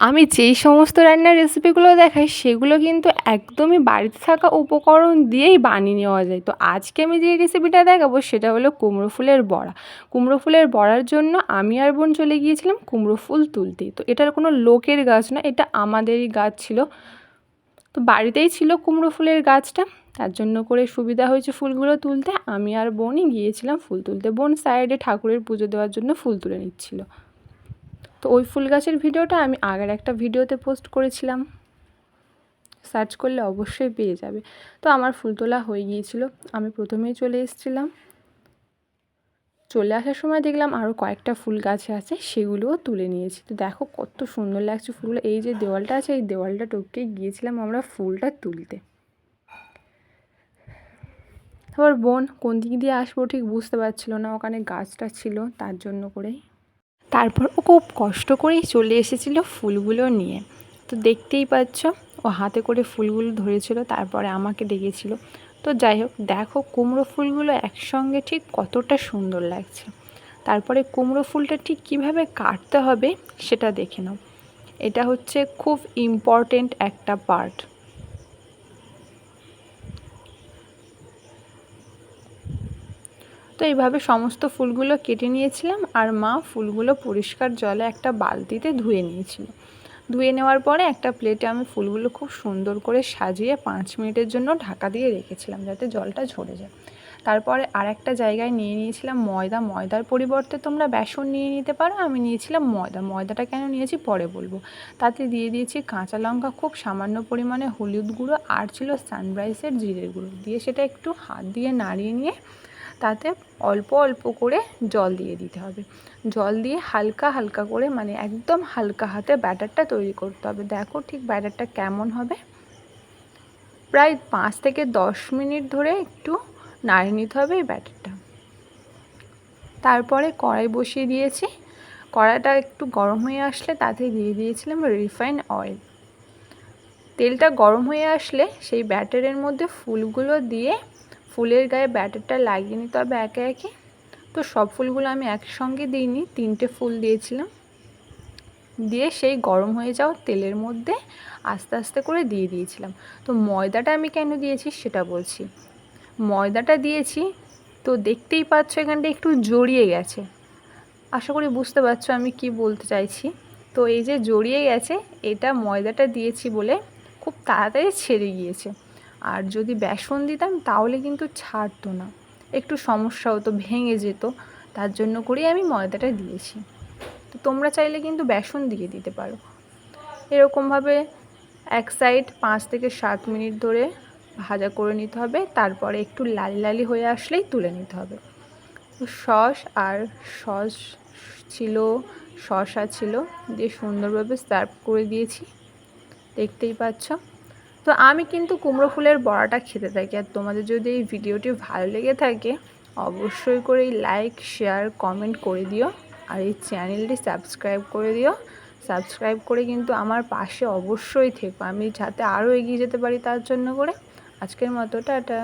আমি যেই সমস্ত রান্নার রেসিপিগুলো দেখাই, সেগুলো কিন্তু একদমই বাড়িতে থাকা উপকরণ দিয়েই বানিয়ে নেওয়া যায়। তো আজকে আমি যে রেসিপিটা দেখাবো, সেটা হলো কুমড়ো ফুলের বড়া। কুমড়ো ফুলের বড়ার জন্য আমি আর বোন চলে গিয়েছিলাম কুমড়ো ফুল তুলতে। তো এটার কোনো লোকের গাছ না, এটা আমাদেরই গাছ ছিল। তো বাড়িতেই ছিল কুমড়ো ফুলের গাছটা। তার জন্য করে সুবিধা হয়েছে ফুলগুলো তুলতে। আমি আর বোনই গিয়েছিলাম ফুল তুলতে। বোন সাইডে ঠাকুরের পুজো দেওয়ার জন্য ফুল তুলে নিচ্ছিল। তো ওই ফুল গাছের ভিডিওটা আমি আগের একটা ভিডিওতে পোস্ট করেছিলাম। সার্চ করলে অবশ্যই পেয়ে যাবে। তো আমার ফুল তোলা হয়ে গিয়েছিল। আমি প্রথমেই চলে এসেছিলাম। চলে আসার সময় দেখলাম আরও কয়েকটা ফুল গাছে আছে, সেগুলোও তুলে নিয়েছি। তো দেখো কত সুন্দর লাগছে ফুলগুলো। এই যে দেওয়ালটা আছে, এই দেওয়ালটা টপকে গিয়েছিলাম আমরা ফুলটা তুলতে। আবার বোন কোন দিক দিয়ে আসব ঠিক বুঝতে পারছিল না, ওখানে গাছটা ছিল তার জন্য করেই। তারপর ও খুব কষ্ট করেই চলে এসেছিল ফুলগুলো নিয়ে। তো দেখতেই পাচ্ছ, ও হাতে করে ফুলগুলো ধরেছিল, তারপরে আমাকে ডেকেছিল তো যাই হোক, দেখো কুমড়ো ফুলগুলো একসঙ্গে ঠিক কতটা সুন্দর লাগছে। তারপরে কুমড়ো ফুলটা ঠিক কীভাবে কাটতে হবে সেটা দেখে নাও। এটা হচ্ছে খুব ইম্পর্টেন্ট একটা পার্ট তো এইভাবে সমস্ত ফুলগুলো কেটে নিয়েছিলাম আর মা ফুলগুলো পরিষ্কার জলে একটা বালতিতে ধুয়ে নিয়েছিল। ধুয়ে নেওয়ার পরে একটা প্লেটে আমি ফুলগুলো খুব সুন্দর করে সাজিয়ে পাঁচ মিনিটের জন্য ঢাকা দিয়ে রেখেছিলাম যাতে জলটা ঝরে যায়। তারপরে আর একটা জায়গায় নিয়ে নিয়েছিলাম ময়দা। ময়দার পরিবর্তে তোমরা বেসন নিয়ে নিতে পারো। আমি নিয়েছিলাম ময়দা। ময়দাটা কেন নিয়েছি পরে বলব। তাতে দিয়ে দিয়েছি কাঁচা লঙ্কা, খুব সামান্য পরিমাণে হলুদ গুঁড়ো আর ছিল সানরাইসের জিরের গুঁড়ো। দিয়ে সেটা একটু হাত দিয়ে নাড়িয়ে নিয়ে তাতে অল্প অল্প করে জল দিয়ে দিতে হবে। জল দিয়ে হালকা হালকা করে মানে একদম হালকা হাতে ব্যাটারটা তৈরি করতে হবে। দেখো ঠিক ব্যাটারটা কেমন হবে। প্রায় পাঁচ থেকে দশ মিনিট ধরে একটু নাড়িয়ে নিতে হবে এই ব্যাটারটা। তারপরে কড়াই বসিয়ে দিয়েছি। কড়াইটা একটু গরম হয়ে আসলে তাতে দিয়ে দিয়েছিলাম রিফাইন অয়েল। তেলটা গরম হয়ে আসলে সেই ব্যাটারের মধ্যে ফুলগুলো দিয়ে ফুলের গায়ে ব্যাটারটা লাগিয়ে নিতে হবে একে একে। তো সব ফুলগুলো আমি একসঙ্গে দিইনি, তিনটে ফুল দিয়েছিলাম। দিয়ে সেই গরম হয়ে যাওয়া তেলের মধ্যে আস্তে আস্তে করে দিয়ে দিয়েছিলাম। তো ময়দাটা আমি কেন দিয়েছি সেটা বলছি। ময়দাটা দিয়েছি, তো দেখতেই পাচ্ছ এখানটা একটু জড়িয়ে গেছে। আশা করি বুঝতে পারছ আমি কি বলতে চাইছি। তো এই যে জড়িয়ে গেছে, এটা ময়দাটা দিয়েছি বলে খুব তাড়াতাড়ি ছেড়ে গিয়েছে। আর যদি বেসন দিতাম তাহলে কিন্তু ছাড়তো না। একটু সমস্যা হতো, ভেঙে যেত, তার জন্য করেই আমি ময়দাটা দিয়েছি। তো তোমরা চাইলে কিন্তু বেসন দিয়ে দিতে পারো। এরকমভাবে এক সাইড পাঁচ থেকে সাত মিনিট ধরে ভাজা করে নিতে হবে, তারপরে একটু লালি লালি হয়ে আসলেই তুলে নিতে হবে। সস আর সস ছিল, শসা ছিল, দিয়ে সুন্দরভাবে সার্ভ করে দিয়েছি। দেখতেই পাচ্ছ? তো আমি কিন্তু কুমড়ো ফুলের বড়াটা খেতে থাকি। আর তোমাদের যদি এই ভিডিওটি ভালো লেগে থাকে, অবশ্যই করে লাইক শেয়ার কমেন্ট করে দিও। আর এই চ্যানেলটি সাবস্ক্রাইব করে দিও। সাবস্ক্রাইব করে কিন্তু আমার পাশে অবশ্যই থেকো। আমি যাতে আরও এগিয়ে যেতে পারি তার জন্য করে। আজকের মতো, টাটা।